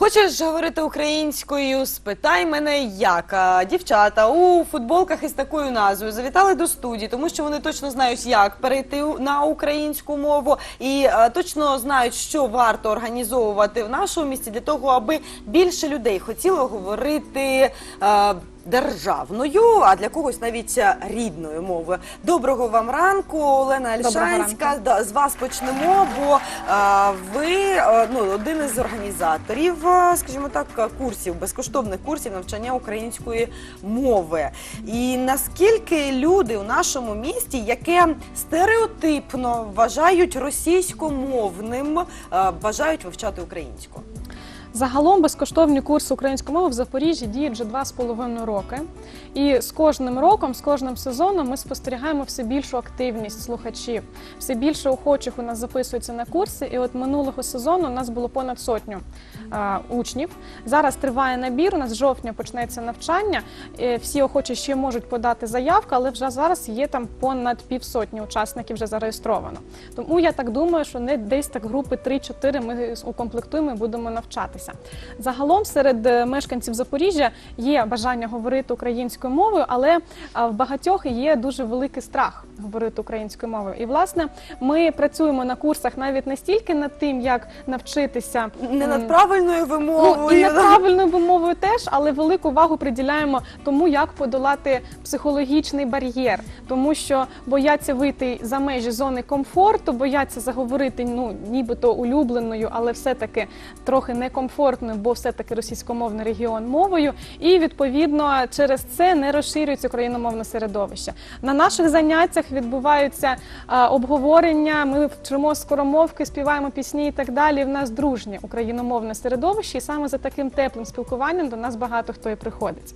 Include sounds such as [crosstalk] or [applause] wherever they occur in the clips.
Хочеш говорити українською? Спитай мене як. А, Дівчата у футболках із такою назвою завітали до студії, тому що вони точно знають, як перейти на українську мову і точно знають, що варто організовувати в нашому місті для того, аби більше людей хотіло говорити. е, Державною, а для когось навіть е, рідною мовою. Доброго вам ранку, Олена Альшанська. Да, з вас почнемо, бо е, ви е, ну, один із організаторів, е, скажімо так, курсів, безкоштовних курсів навчання української мови. І наскільки люди у нашому місті, яке стереотипно вважають російськомовним, е, бажають вивчати українську? Загалом безкоштовні курси української мови в Запоріжжі діють вже два з половиною роки. І з кожним роком, з кожним сезоном ми спостерігаємо все більшу активність слухачів. Все більше охочих у нас записується на курси. І от минулого сезону у нас було понад сотню е, учнів. Зараз триває набір. У нас з жовтня почнеться навчання. Е, всі охочі ще можуть подати заявку, але вже зараз є там понад півсотні учасників вже зареєстровано. Тому я так думаю, що не десь так групи 3-4 ми укомплектуємо і будемо навчатися. Загалом серед е, мешканців Запоріжжя є бажання говорити українською мовою, але в багатьох є дуже великий страх говорити українською мовою. І власне ми працюємо на курсах навіть не стільки над тим, як навчитися Не над правильною вимовою. Ну, і над правильною вимовою теж, але велику увагу приділяємо тому, як подолати психологічний бар'єр, тому що бояться вийти за межі зони комфорту, бояться заговорити ну нібито улюбленою, але все-таки трохи некомфортною, бо все-таки російськомовний регіон мовою. І відповідно через це не розширюється україномовне середовище. На наших заняттях відбуваються а, обговорення. Ми вчимо скоромовки, співаємо пісні і так далі. В нас дружнє україномовне середовище, і саме за таким теплим спілкуванням до нас багато хто і приходить.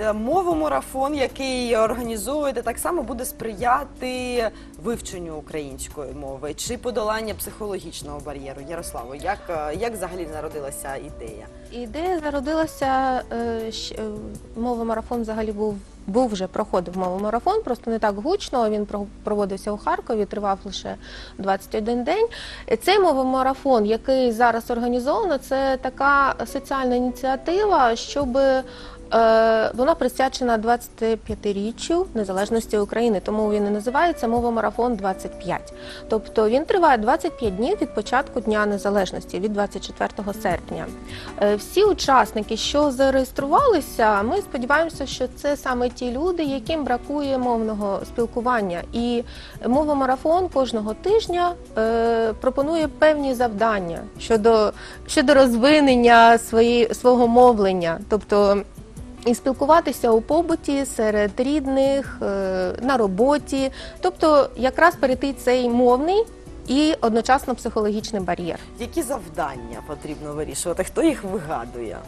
Е, Мовомарафон, який організовуєте, так само буде сприяти вивченню української мови чи подолання психологічного бар'єру. Ярославо, як, е, як взагалі народилася ідея? Ідея зародилася е, мовомарафон взагалі був. Був вже проходив мовомарафон, просто не так гучно. Він про- проводився у Харкові, тривав лише 21 день. Цей мовомарафон, який зараз організовано, це така соціальна ініціатива, щоб е, вона присвячена 25-річчю незалежності України, тому він і називається мовомарафон 25. Тобто він триває 25 днів від початку Дня Незалежності, від 24 серпня. Е, Всі учасники, що зареєструвалися, ми сподіваємося, що це саме ті люди, яким бракує мовного спілкування. І мовомарафон кожного тижня е, пропонує певні завдання щодо, щодо розвинення свої, свого мовлення. Тобто і спілкуватися у побуті серед рідних, е, на роботі, тобто якраз перейти цей мовний і одночасно психологічний бар'єр. Які завдання потрібно вирішувати? Хто їх вигадує?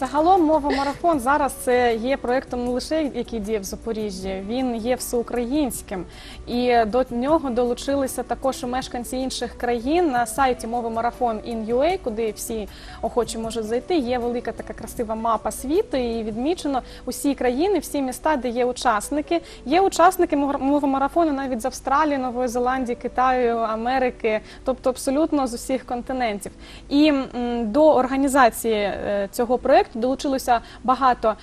Загалом мова марафон зараз це є проєктом не лише який діє в Запоріжжі, він є всеукраїнським. І до нього долучилися також мешканці інших країн на сайті мови куди всі охочі можуть зайти. Є велика така красива мапа світу, і відмічено усі країни, всі міста, де є учасники. Є учасники мови навіть з Австралії, Нової Зеландії, Китаю, Америки, тобто абсолютно з усіх континентів. І до організації е, цього проєкту долучилося багато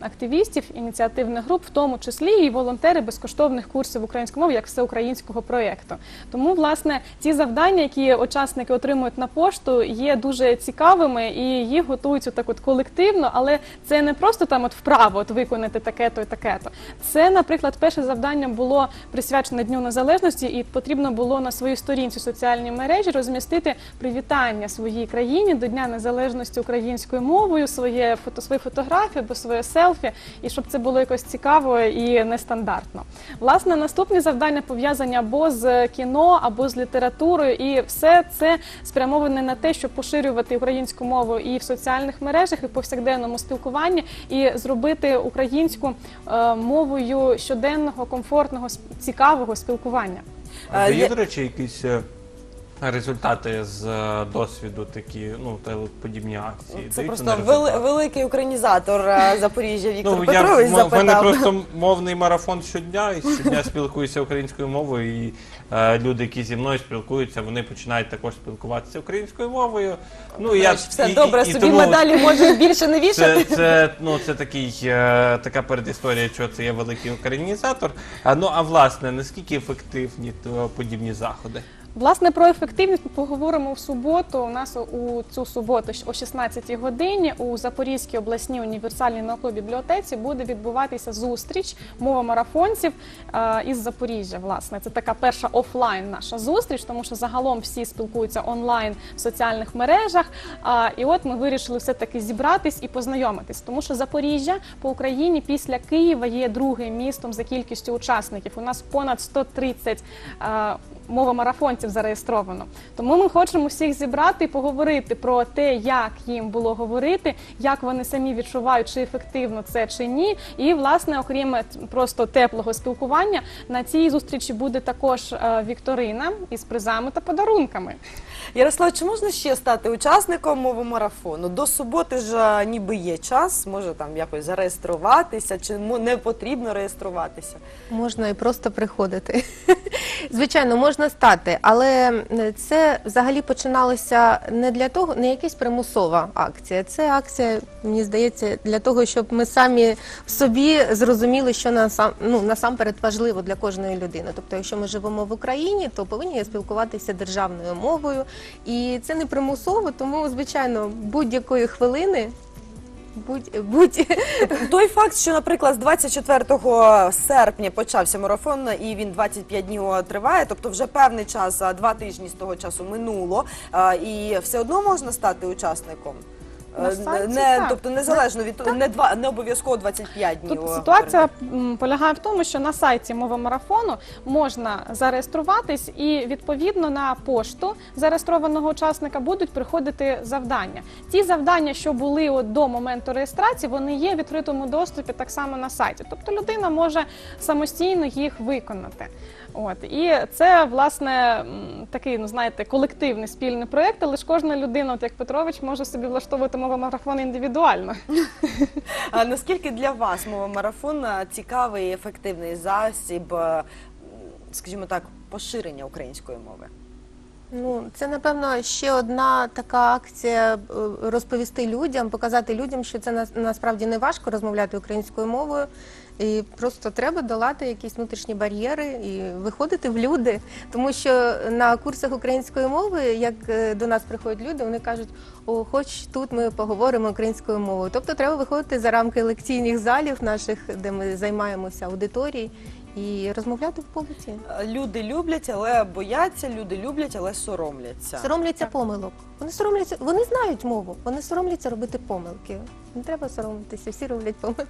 активістів, ініціативних груп, в тому числі і волонтери безкоштовних курсів української мови як всеукраїнського проєкту. Тому, власне, ті завдання, які учасники отримують на пошту, є дуже цікавими і їх готують так от колективно, але це не просто там от вправо от виконати таке-то і таке-то. Це, наприклад, перше завдання було присвячене Дню Незалежності, і потрібно було на своїй сторінці соціальній мережі розмістити привітання своїй країні до Дня Незалежності українською мовою, своє фото, свої фотографії або своє селфі, і щоб це було якось цікаво і нестандартно. Власне, наступні завдання пов'язані або з кіно, або з літературою, і все це спрямоване на те, щоб поширювати українську мову і в соціальних мережах, і в повсякденному спілкуванні, і зробити українську е, мовою щоденного, комфортного, цікавого спілкування. А є- до речі, якийсь е, результати з е, досвіду такі, ну, та подібні акції? Це просто вели- великий українізатор е, Запоріжжя Віктор Ну, я, Петрович в мене запитав. просто мовний марафон щодня, і щодня спілкуюся українською мовою, і е, люди, які зі мною спілкуються, вони починають також спілкуватися українською мовою. Ну, і я, Все і- добре, і- і собі тому медалі можеш більше не вішати. Це, це, ну, це такий, е, така передісторія, що це є великий українізатор. А, ну, а власне, наскільки ефективні то, подібні заходи? Власне, про ефективність ми поговоримо в суботу. У нас у цю суботу о 16-й годині у Запорізькій обласній універсальній науковій бібліотеці буде відбуватися зустріч мова марафонців е, із Запоріжжя. Власне, це така перша офлайн наша зустріч, тому що загалом всі спілкуються онлайн в соціальних мережах. І от ми вирішили все таки зібратись і познайомитись, тому що Запоріжжя по Україні після Києва є другим містом за кількістю учасників. У нас понад 130 е, мова марафонців зареєстровано. Тому ми хочемо всіх зібрати і поговорити про те, як їм було говорити, як вони самі відчувають, чи ефективно це чи ні. І власне, окрім е, просто теплого спілкування, на цій зустрічі буде також е, вікторина із призами та подарунками. Ярослав, чи можна ще стати учасником мови марафону? До суботи ж ніби є час, може там якось зареєструватися, чи не потрібно реєструватися? Можна і просто приходити. [laughs] Звичайно, можна стати, але це взагалі починалося не для того, не якась примусова акція. Це акція, мені здається, для того, щоб ми самі в собі зрозуміли, що насам, ну, насамперед важливо для кожної людини. Тобто, якщо ми живемо в Україні, то повинні спілкуватися державною мовою. І це не примусово, тому, звичайно, будь-якої хвилини. Будь, будь Той факт, що, наприклад, з 24 серпня почався марафон, і він 25 днів триває, тобто вже певний час, два тижні з того часу минуло, і все одно можна стати учасником. На Е, сайті, не, так. тобто незалежно від того, не два не обов'язково 25 днів. Тут е, ситуація м, полягає в тому, що на сайті мова марафону можна зареєструватись, і відповідно на пошту зареєстрованого учасника будуть приходити завдання. Ті завдання, що були от до моменту реєстрації, вони є в відкритому доступі так само на сайті. Тобто людина може самостійно їх виконати. От і це власне м, такий, ну знаєте, колективний спільний проєкт, але ж кожна людина, от як Петрович, може собі влаштовувати мова марафон індивідуально. А наскільки для вас мова марафон цікавий і ефективний засіб, скажімо так, поширення української мови? Ну, це напевно ще одна така акція е, розповісти людям, показати людям, що це насправді не важко розмовляти українською мовою. І просто треба долати якісь внутрішні бар'єри і виходити в люди. Тому що на курсах української мови, як е, до нас приходять люди, вони кажуть, о, хоч тут ми поговоримо українською мовою. Тобто треба виходити за рамки лекційних залів наших, де ми займаємося аудиторією, і розмовляти в побуті. Е, Люди люблять, але бояться, люди люблять, але соромляться. Соромляться помилок. Вони соромляться, вони знають мову, вони соромляться робити помилки. Не треба соромитися, всі роблять помилки.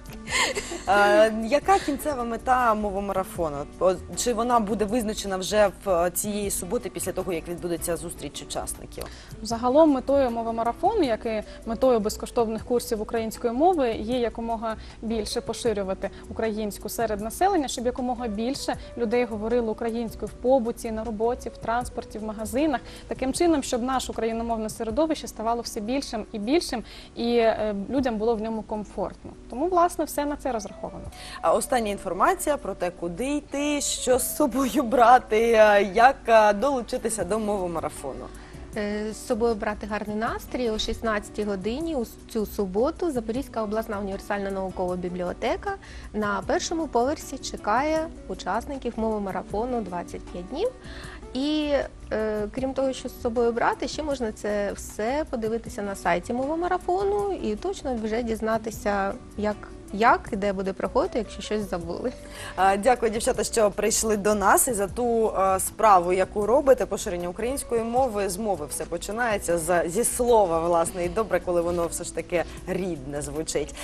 Е, яка кінцева мета мовомарафону? От, Чи вона буде визначена вже в е, цієї суботи після того, як відбудеться зустріч учасників? Загалом метою мови марафону, як і метою безкоштовних курсів української мови, є якомога більше поширювати українську серед населення, щоб якомога більше людей говорили українською в побуті, на роботі, в транспорті, в магазинах, таким чином, щоб наше україномовне середовище ставало все більшим і більшим, і е, людям було в ньому комфортно. Тому, власне, все на це розраховано. А остання інформація про те, куди йти, що з собою брати, е, як е, долучитися до мовомарафону. Е, З собою брати гарний настрій о 16 годині у цю суботу Запорізька обласна універсальна наукова бібліотека на першому поверсі чекає учасників мови марафону 25 днів. І е, крім того, що з собою брати, ще можна це все подивитися на сайті мого марафону і точно вже дізнатися, як, як і де буде проходити, якщо щось забули. Дякую, дівчата, що прийшли до нас і за ту справу, яку робите, поширення української мови. З мови все починається зі слова, власне, і добре, коли воно все ж таки рідне звучить.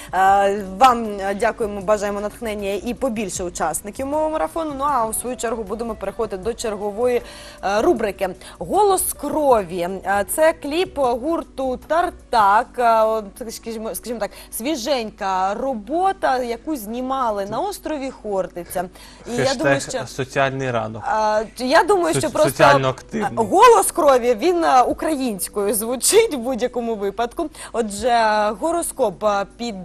Вам дякуємо, бажаємо натхнення і побільше учасників мови марафону. Ну а у свою чергу будемо переходити до чергової е, рубрики Голос крові. Це кліп гурту Тартак. Скажімо, скажімо так, свіженька робота. Робота, яку знімали на острові Хортиця. І я думаю, що соціальний ранок. а, я думаю, що просто соціально активний. голос крові він українською звучить в будь-якому випадку. Отже, гороскоп під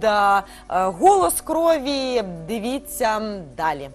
голос крові. Дивіться далі.